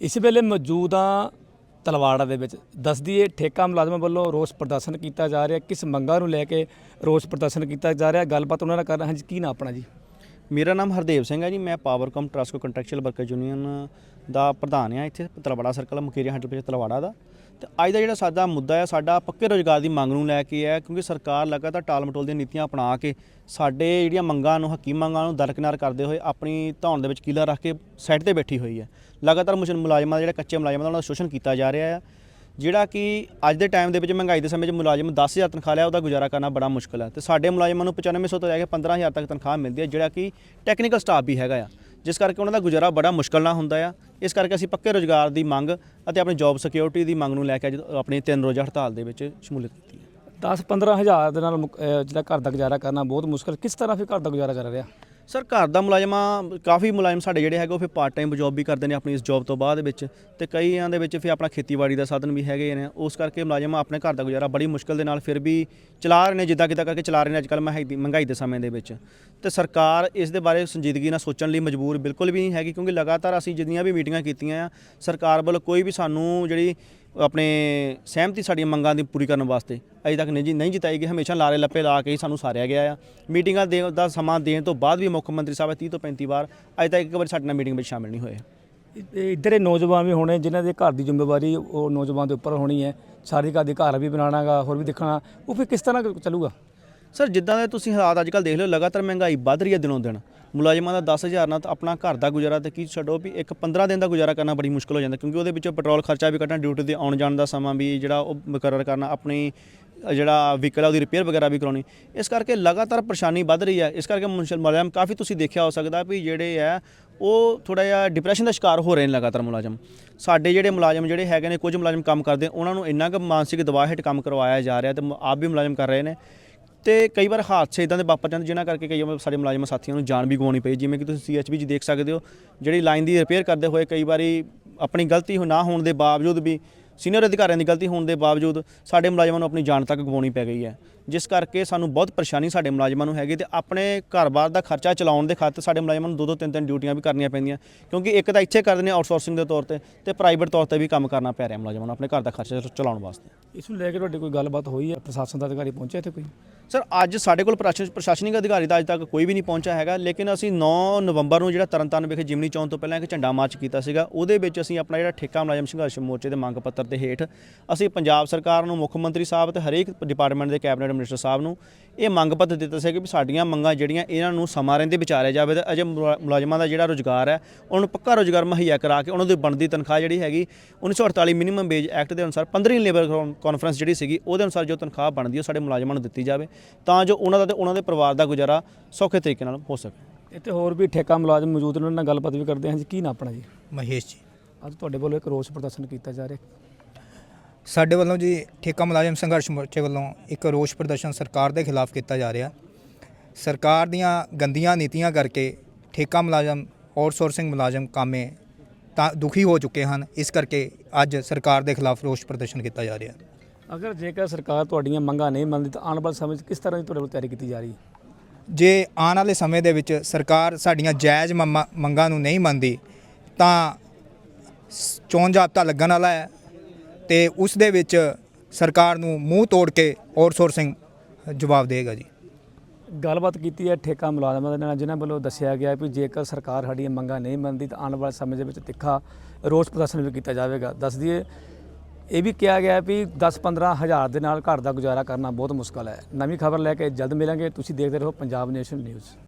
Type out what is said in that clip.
ਇਸ ਵੇਲੇ ਮੌਜੂਦ ਹਾਂ ਤਲਵਾੜਾ ਦੇ ਵਿੱਚ ਦੱਸਦੀ ਹੈ, ਠੇਕਾ ਮੁਲਾਜ਼ਮਾਂ ਵੱਲੋਂ ਰੋਸ ਪ੍ਰਦਰਸ਼ਨ ਕੀਤਾ ਜਾ ਰਿਹਾ ਕਿਸ ਮੰਗਾਂ ਨੂੰ ਲੈ ਕੇ ਰੋਸ ਪ੍ਰਦਰਸ਼ਨ ਕੀਤਾ ਜਾ ਰਿਹਾ ਗੱਲਬਾਤ ਉਹਨਾਂ ਨਾਲ ਕਰ ਰਹੇ ਹਾਂ ਜੀ। ਕੀ ਨਾ ਆਪਣਾ ਜੀ? ਮੇਰਾ ਨਾਮ ਹਰਦੇਵ ਸਿੰਘ ਹੈ ਜੀ, ਮੈਂ Powercom Transco contractual worker union ਦਾ ਪ੍ਰਧਾਨ ਆ ਇੱਥੇ, ਤਲਵਾੜਾ ਸਰਕਲ ਮੁਕੇਰੀਆ ਹੰਡਲ ਪਿੱਛੇ ਤਲਵਾੜਾ ਦਾ। ਤੇ ਅੱਜ ਦਾ ਜਿਹੜਾ ਸਾਡਾ ਮੁੱਦਾ ਹੈ ਸਾਡਾ ਪੱਕੇ ਰੋਜ਼ਗਾਰ ਦੀ ਮੰਗ ਨੂੰ ਲੈ ਕੇ ਹੈ ਕਿਉਂਕਿ ਸਰਕਾਰ ਲਗਾਤਾਰ ਟਾਲ ਮਟੋਲ ਦੀਆਂ ਨੀਤੀਆਂ ਅਪਣਾ ਕੇ ਸਾਡੇ ਜਿਹੜੀਆਂ ਮੰਗਾਂ ਨੂੰ, ਹੱਕੀ ਮੰਗਾਂ ਨੂੰ ਦਰਕਿਨਾਰ ਕਰਦੇ ਹੋਏ ਆਪਣੀ ਧੌਣ ਦੇ ਵਿੱਚ ਕੀਲਾ ਰੱਖ ਕੇ ਸਾਈਡ ਤੇ ਬੈਠੀ ਹੋਈ ਹੈ। ਲਗਾਤਾਰ ਮੁਸਲ ਮੁਲਾਜ਼ਮਾਂ ਦਾ ਜਿਹੜਾ ਕੱਚੇ ਮੁਲਾਜ਼ਮਾਂ ਦਾ ਉਹਨਾਂ ਦਾ ਸ਼ੋਸ਼ਣ ਕੀਤਾ ਜਾ ਰਿਹਾ ਹੈ ਜਿਹੜਾ ਕਿ ਅੱਜ ਦੇ ਟਾਈਮ ਦੇ ਵਿੱਚ ਮਹਿੰਗਾਈ ਦੇ ਸਮੇਂ 'ਚ ਮੁਲਾਜ਼ਮ 10000 ਤਨਖਾਹ ਲਿਆ, ਉਹਦਾ ਗੁਜ਼ਾਰਾ ਕਰਨਾ ਬੜਾ ਮੁਸ਼ਕਲ ਹੈ ਤੇ ਸਾਡੇ ਮੁਲਾਜ਼ਮਾਂ ਨੂੰ 9500 ਤੋਂ ਲੈ ਕੇ 15000 ਤੱਕ ਤਨਖਾਹ ਮਿਲਦੀ ਹੈ ਜਿਹੜਾ ਕਿ ਟੈਕਨੀਕਲ ਸਟਾਫ ਵੀ ਹੈਗਾ ਆ। ਜਿਸ ਕਰਕੇ ਉਹਨਾਂ ਦਾ ਗੁਜ਼ਾਰਾ ਬੜਾ ਮੁਸ਼ਕਲ ਨਾਲ ਹੁੰਦਾ ਆ। ਇਸ ਕਰਕੇ ਅਸੀਂ ਪੱਕੇ ਰੋਜ਼ਗਾਰ ਦੀ ਮੰਗ ਅਤੇ ਆਪਣੀ ਜੌਬ ਸਿਕਿਉਰਿਟੀ ਦੀ ਮੰਗ ਨੂੰ ਲੈ ਕੇ ਅੱਜ ਆਪਣੀ ਤਿੰਨ ਰੋਜ਼ਾ ਹੜਤਾਲ ਦੇ ਵਿੱਚ ਸ਼ਮੂਲੀਅਤ ਕੀਤੀ ਹੈ 10 15 ਹਜ਼ਾਰ ਦੇ ਨਾਲ ਮੁਕ- ਜਿਹੜਾ ਘਰ ਦਾ ਗੁਜ਼ਾਰਾ ਕਰਨਾ ਬਹੁਤ ਮੁਸ਼ਕਲ। ਕਿਸ ਤਰ੍ਹਾਂ ਫਿਰ ਘਰ ਦਾ ਗੁਜ਼ਾਰਾ ਕਰ ਰਿਹਾ? ਸਰ, ਘਰ ਦਾ ਮੁਲਾਜ਼ਮਾਂ, ਕਾਫੀ ਮੁਲਾਜ਼ਮ ਸਾਡੇ ਜਿਹੜੇ ਹੈਗੇ, ਉਹ ਫਿਰ ਪਾਰਟ ਟਾਈਮ ਜੌਬ ਵੀ ਕਰਦੇ ਨੇ ਆਪਣੀ ਇਸ ਜੌਬ ਤੋਂ ਬਾਅਦ ਵਿੱਚ ਤੇ ਕਈਆਂ ਦੇ ਵਿੱਚ ਫਿਰ ਆਪਣਾ ਖੇਤੀਬਾੜੀ ਦਾ ਸਾਧਨ ਵੀ ਹੈਗੇ ਨੇ। ਉਸ ਕਰਕੇ ਮੁਲਾਜ਼ਮ ਆਪਣੇ ਘਰ ਦਾ ਗੁਜ਼ਾਰਾ ਬੜੀ ਮੁਸ਼ਕਲ ਦੇ ਨਾਲ ਫਿਰ ਵੀ ਚਲਾ ਰਹੇ ਨੇ, ਜਿੱਦਾਂ ਕਿੱਦਾਂ ਕਰਕੇ ਚਲਾ ਰਹੇ ਨੇ ਅੱਜਕੱਲ੍ਹ ਮਹਿੰਗਾਈ ਦੀ ਮਹਿੰਗਾਈ ਦੇ ਸਮੇਂ ਦੇ ਵਿੱਚ। ਤੇ ਸਰਕਾਰ ਇਸ ਦੇ ਬਾਰੇ ਸੰਜੀਦਗੀ ਨਾਲ ਸੋਚਣ ਲਈ ਮਜਬੂਰ ਬਿਲਕੁਲ ਵੀ ਨਹੀਂ ਹੈਗੀ, ਕਿਉਂਕਿ ਲਗਾਤਾਰ ਅਸੀਂ ਜਿੰਨੀਆਂ ਵੀ ਮੀਟਿੰਗਾਂ ਕੀਤੀਆਂ ਆ, ਸਰਕਾਰ ਵੱਲੋਂ ਕੋਈ ਵੀ ਸਾਨੂੰ ਜਿਹੜੀ ਆਪਣੇ ਸਹਿਮਤੀ ਸਾਡੀਆਂ ਮੰਗਾਂ ਦੀ ਪੂਰੀ ਕਰਨ ਵਾਸਤੇ। ਅਜੇ ਤੱਕ ਨਹੀਂ ਜੀ ਨਹੀਂ ਜਿਤਾਈ ਗਈ ਹਮੇਸ਼ਾ ਲਾਰੇ ਲੱਪੇ ਲਾ ਕੇ ਹੀ ਸਾਨੂੰ ਸਾਰਿਆ ਗਿਆ ਆ। ਮੀਟਿੰਗਾਂ ਦੇ ਦਾ ਸਮਾਂ ਦੇਣ ਤੋਂ ਬਾਅਦ ਵੀ ਮੁੱਖ ਮੰਤਰੀ ਸਾਹਿਬ 30 ਤੋਂ 35 ਵਾਰ ਅਜੇ ਤੱਕ ਇੱਕ ਵਾਰ ਸਾਡੇ ਨਾਲ ਮੀਟਿੰਗ ਵਿੱਚ ਸ਼ਾਮਿਲ ਨਹੀਂ ਹੋਏ। ਇੱਧਰ ਨੌਜਵਾਨ ਵੀ ਹੋਣੇ ਜਿਨ੍ਹਾਂ ਦੇ ਘਰ ਦੀ ਜ਼ਿੰਮੇਵਾਰੀ ਉਹ ਨੌਜਵਾਨ ਦੇ ਉੱਪਰ ਹੋਣੀ ਹੈ। ਸਾਰੀ ਘਰ ਦੀ ਘਰ ਵੀ ਬਣਾਉਣਾਗਾ ਹੋਰ ਵੀ ਦੇਖਣਾ। ਉਹ ਫਿਰ ਕਿਸ ਤਰ੍ਹਾਂ ਚੱਲੂਗਾ? ਸਰ ਜਿੱਦਾਂ ਦੇ ਤੁਸੀਂ ਹਾਲਾਤ ਅੱਜ ਕੱਲ੍ਹ ਦੇਖ ਲਿਓ ਲਗਾਤਾਰ ਮਹਿੰਗਾਈ ਵੱਧ ਰਹੀ ਹੈ ਦਿਨੋਂ ਦਿਨ। ਮੁਲਾਜ਼ਮਾਂ ਦਾ 10000 ਨਾਲ ਤਾਂ ਆਪਣਾ ਘਰ ਦਾ ਗੁਜ਼ਾਰਾ ਤੇ ਕੀ ਛੱਡੋ ਵੀ ਇੱਕ 15 ਦਿਨ ਦਾ ਗੁਜ਼ਾਰਾ ਕਰਨਾ ਬੜੀ ਮੁਸ਼ਕਲ ਹੋ ਜਾਂਦਾ ਕਿਉਂਕਿ ਉਹਦੇ ਵਿੱਚੋਂ ਪੈਟਰੋਲ ਖਰਚਾ ਵੀ ਕੱਢਣਾ ਡਿਊਟੀ ਤੇ ਆਉਣ ਜਾਣ ਦਾ ਸਮਾਂ ਵੀ ਜਿਹੜਾ ਉਹ ਮੁਕਰਰ ਕਰਨਾ, ਆਪਣੀ ਜਿਹੜਾ ਵਹੀਕਲ ਆ ਉਹਦੀ ਰਿਪੇਅਰ ਵਗੈਰਾ ਵੀ ਕਰਾਉਣੀ। ਇਸ ਕਰਕੇ ਲਗਾਤਾਰ ਪਰੇਸ਼ਾਨੀ ਵੱਧ ਰਹੀ ਹੈ। ਇਸ ਕਰਕੇ ਮੁਨਸ਼ਲ ਮੁਲਾਜ਼ਮ ਕਾਫੀ ਤੁਸੀਂ ਦੇਖਿਆ ਹੋ ਸਕਦਾ ਵੀ ਜਿਹੜੇ ਆ ਉਹ ਥੋੜਾ ਜਿਹਾ ਡਿਪਰੈਸ਼ਨ ਦਾ ਸ਼ਿਕਾਰ ਹੋ ਰਹੇ ਨੇ ਲਗਾਤਾਰ ਮੁਲਾਜ਼ਮ। ਸਾਡੇ ਜਿਹੜੇ ਮੁਲਾਜ਼ਮ ਜਿਹੜੇ ਹੈਗੇ ਨੇ, ਕੁਝ ਮੁਲਾਜ਼ਮ ਕੰਮ ਕਰਦੇ ਉਹਨਾਂ ਨੂੰ ਇੰਨਾ ਕੁ ਮਾਨਸਿਕ ਦਬਾਅ ਹੇਠ ਕੰਮ ਕਰਵਾਇਆ ਜਾ ਰਿਹਾ ਤੇ ਆਪ ਵੀ ਮੁਲਾਜ਼ਮ ਕਰ ਰਹੇ ਨੇ। ਤੇ ਕਈ ਵਾਰ ਹਾਦਸੇ ਇਦਾਂ ਦੇ ਵਾਪਰ ਜਾਂਦੇ, ਜਿਨ੍ਹਾਂ ਕਰਕੇ ਕਈ ਵਾਰ ਸਾਡੇ ਮੁਲਾਜ਼ਮ ਸਾਥੀਆਂ ਨੂੰ ਜਾਨ ਵੀ ਗਵਾਉਣੀ ਪਈ। ਜਿਵੇਂ ਕਿ ਤੁਸੀਂ ਸੀਐਚਬੀ 'ਚ ਦੇਖ ਸਕਦੇ ਹੋ, ਜਿਹੜੀ ਲਾਈਨ ਦੀ ਰਿਪੇਅਰ ਕਰਦੇ ਹੋਏ ਕਈ ਵਾਰੀ ਆਪਣੀ ਗਲਤੀ ਹੋ ਨਾ ਹੋਣ ਦੇ ਬਾਵਜੂਦ ਵੀ ਸੀਨੀਅਰ ਅਧਿਕਾਰੀਆਂ ਦੀ ਗਲਤੀ ਹੋਣ ਦੇ ਬਾਵਜੂਦ ਸਾਡੇ ਮੁਲਾਜ਼ਮਾਂ ਨੂੰ ਆਪਣੀ ਜਾਨ ਤੱਕ ਗਵਾਉਣੀ ਪੈ ਗਈ ਹੈ। ਜਿਸ ਕਰਕੇ ਸਾਨੂੰ ਬਹੁਤ ਪਰੇਸ਼ਾਨੀ ਸਾਡੇ ਮੁਲਾਜ਼ਮਾਂ ਨੂੰ ਹੈਗੀ ਤੇ ਆਪਣੇ ਘਰ-ਬਾਰ ਦਾ ਖਰਚਾ ਚਲਾਉਣ ਦੇ ਖਾਤਰ ਸਾਡੇ ਮੁਲਾਜ਼ਮਾਂ ਨੂੰ ਦੋ ਦੋ ਤਿੰਨ ਤਿੰਨ ਡਿਊਟੀਆਂ ਵੀ ਕਰਨੀਆਂ ਪੈਂਦੀਆਂ। ਕਿਉਂਕਿ ਇੱਕ ਤਾਂ ਇੱਥੇ ਕਰਦੇ ਨੇ ਆਊਟਸੋਰਸਿੰਗ ਦੇ ਤੌਰ ਤੇ ਤੇ ਪ੍ਰਾਈਵੇਟ ਤੌਰ ਤੇ ਵੀ ਕੰਮ ਕਰਨਾ ਪੈ ਰਿਹਾ ਮੁਲਾਜ਼ਮਾਂ ਨੂੰ ਆਪਣੇ ਘਰ ਦਾ ਖਰਚਾ ਚਲਾਉਣ ਵਾਸਤੇ। ਇਸ ਨੂੰ ਲੈ ਕੇ ਤੁਹਾਡੀ ਕੋਈ ਗੱਲਬਾਤ ਹੋਈ ਹੈ? ਪ੍ਰਸ਼ਾਸਨ ਦਾ ਅਧਿਕਾਰੀ ਪਹੁੰਚਿਆ ਇੱਥੇ ਕੋਈ? ਸਰ ਅੱਜ ਸਾਡੇ ਕੋਲ ਪ੍ਰਸ਼ਾਸਨ ਪ੍ਰਸ਼ਾਸਨਿਕ ਅਧਿਕਾਰੀ ਤਾਂ ਅੱਜ ਤੱਕ ਕੋਈ ਵੀ ਨਹੀਂ ਪਹੁੰਚਿਆ ਹੈਗਾ ਲੇਕਿਨ ਅਸੀਂ 9 ਨਵੰਬਰ ਨੂੰ ਜਿਹੜਾ ਤਰਨਤਾਰਨ ਵਿਖੇ ਜਿਮਨੀ ਚੌਂਕ ਤੋਂ ਪਹਿਲਾਂ ਇੱਕ ਝੰਡਾ ਮਾਰਚ ਕੀਤਾ ਸੀਗਾ ਉਹਦੇ ਵਿੱਚ ਅਸੀਂ ਆਪਣਾ ਜਿਹੜਾ ਠੇਕਾ ਮੁਲਾਜ਼ਮ ਸੰਘਰਸ਼ ਮੋਰਚੇ ਦੇ ਮੰਗ ਪੱਤਰ ਦੇ ਹੇਠ ਅਸੀਂ ਪੰਜਾਬ ਸਰਕਾਰ ਨੂੰ ਮੁੱਖ ਮੰਤਰੀ ਸਾਹਿਬ ਤੇ ਹਰੇਕ ਡਿਪਾਰਟਮੈਂਟ ਦੇ ਕੈਬਨਿਟ ਮਿਨਿਸਟਰ ਸਾਹਿਬ ਨੂੰ ਇਹ ਮੰਗ ਪੱਤਰ ਦਿੱਤਾ ਸੀ ਕਿ ਵੀ ਸਾਡੀਆਂ ਮੰਗਾਂ ਜਿਹੜੀਆਂ ਇਹਨਾਂ ਨੂੰ ਸਮਾਂ ਰਹਿੰਦੇ ਵਿਚਾਰਿਆ ਜਾਵੇ ਤੇ ਅਜੇ ਮੁਲਾ- ਮੁਲਾਜ਼ਮਾਂ ਦਾ ਜਿਹੜਾ ਰੋਜ਼ਗਾਰ ਹੈ ਉਹਨੂੰ ਪੱਕਾ ਰੋਜ਼ਗਾਰ ਮੁਹੱਈਆ ਕਰਾ ਕੇ ਉਹਨਾਂ ਦੀ ਬਣਦੀ ਤਨਖਾਹ ਜਿਹੜੀ ਹੈਗੀ 1948 ਮਿਨੀਮਮ ਵੇਜ ਐਕਟ ਦੇ ਅਨੁਸਾਰ 15ਵੀਂ ਲੇਬਰ ਕਾਨਫਰੰਸ ਜਿਹੜੀ ਸੀਗੀ ਉਹਦੇ ਅਨੁਸਾਰ ਜੋ ਤਨਖਾਹ ਬਣਦੀ ਹੈ ਉਹ ਸਾਡੇ ਮੁਲਾਜ਼ਮਾਂ ਨੂੰ ਦਿੱਤੀ ਜਾਵੇ ਤਾਂ ਜੋ ਉਹਨਾਂ ਦਾ ਤੇ ਉਹਨਾਂ ਦੇ ਪਰਿਵਾਰ ਦਾ ਗੁਜ਼ਾਰਾ ਸੌਖੇ ਤਰੀਕੇ ਨਾਲ ਹੋ ਸਕੇ। ਇੱਥੇ ਹੋਰ ਵੀ ਠੇਕਾ ਮੁਲਾਜ਼ਮ ਮੌਜੂਦ ਨੇ ਉਹਨਾਂ ਨਾਲ ਗੱਲਬਾਤ ਵੀ ਕਰਦੇ ਹਾਂ। ਜੀ ਕੀ ਨਾ ਆਪਣਾ ਜੀ? ਮਹੇਸ਼ ਜੀ। ਅੱਜ ਤੁਹਾਡੇ ਵੱਲੋਂ ਇੱਕ ਰੋਸ ਪ੍ਰਦਰਸ਼ਨ ਕੀਤਾ ਜਾ ਰਿਹਾ। ਸਾਡੇ ਵੱਲੋਂ ਜੀ ਠੇਕਾ ਮੁਲਾਜ਼ਮ ਸੰਘਰਸ਼ ਮੋਰਚੇ ਵੱਲੋਂ ਇੱਕ ਰੋਸ ਪ੍ਰਦਰਸ਼ਨ ਸਰਕਾਰ ਦੇ ਖਿਲਾਫ ਕੀਤਾ ਜਾ ਰਿਹਾ। ਸਰਕਾਰ ਦੀਆਂ ਗੰਦੀਆਂ ਨੀਤੀਆਂ ਕਰਕੇ ਠੇਕਾ ਮੁਲਾਜ਼ਮ ਆਊਟਸੋਰਸਿੰਗ ਮੁਲਾਜ਼ਮ ਕਾਮੇ ਤਾਂ ਦੁਖੀ ਹੋ ਚੁੱਕੇ ਹਨ। ਇਸ ਕਰਕੇ ਅੱਜ ਸਰਕਾਰ ਦੇ ਖਿਲਾਫ ਰੋਸ ਪ੍ਰਦਰਸ਼ਨ ਕੀਤਾ ਜਾ ਰਿਹਾ। ਅਗਰ ਜੇਕਰ ਸਰਕਾਰ ਤੁਹਾਡੀਆਂ ਮੰਗਾਂ ਨਹੀਂ ਮੰਨਦੀ ਤਾਂ ਆਉਣ ਵਾਲੇ ਸਮੇਂ 'ਚ ਕਿਸ ਤਰ੍ਹਾਂ ਦੀ ਤੁਹਾਡੇ ਵੱਲੋਂ ਤਿਆਰੀ ਕੀਤੀ ਜਾ ਰਹੀ? ਹੈ ਜੇ ਆਉਣ ਵਾਲੇ ਸਮੇਂ ਦੇ ਵਿੱਚ ਸਰਕਾਰ ਸਾਡੀਆਂ ਜਾਇਜ਼ ਮੰਗਾਂ ਨੂੰ ਨਹੀਂ ਮੰਨਦੀ ਤਾਂ ਚੋਣ ਜਾਬਤਾ ਲੱਗਣ ਵਾਲਾ ਹੈ। ਤੇ ਉਸ ਦੇ ਵਿੱਚ ਸਰਕਾਰ ਨੂੰ ਮੂੰਹ ਤੋੜ ਕੇ ਆਊਟਸੋਰਸਿੰਗ ਜਵਾਬ ਦੇਗਾ ਜੀ। ਗੱਲਬਾਤ ਕੀਤੀ ਹੈ ਠੇਕਾ ਮੁਲਾਜ਼ਮਾਂ ਦੇ ਨਾਲ, ਜਿਨ੍ਹਾਂ ਵੱਲੋਂ ਦੱਸਿਆ ਗਿਆ ਵੀ ਜੇਕਰ ਸਰਕਾਰ ਸਾਡੀਆਂ ਮੰਗਾਂ ਨਹੀਂ ਮੰਨਦੀ ਤਾਂ ਆਉਣ ਵਾਲੇ ਸਮੇਂ ਦੇ ਵਿੱਚ ਤਿੱਖਾ ਰੋਸ ਪ੍ਰਦਰਸ਼ਨ ਵੀ ਕੀਤਾ ਜਾਵੇਗਾ। ਦੱਸ ਦਈਏ, ਇਹ ਵੀ ਕਿਹਾ ਗਿਆ ਵੀ 10-15 ਹਜ਼ਾਰ ਦੇ ਨਾਲ ਘਰ ਦਾ ਗੁਜ਼ਾਰਾ ਕਰਨਾ ਬਹੁਤ ਮੁਸ਼ਕਲ ਹੈ। ਨਵੀਂ ਖਬਰ ਲੈ ਕੇ ਜਲਦ ਮਿਲਾਂਗੇ। ਤੁਸੀਂ ਦੇਖਦੇ ਰਹੋ ਪੰਜਾਬ ਨੇਸ਼ਨ ਨਿਊਜ਼।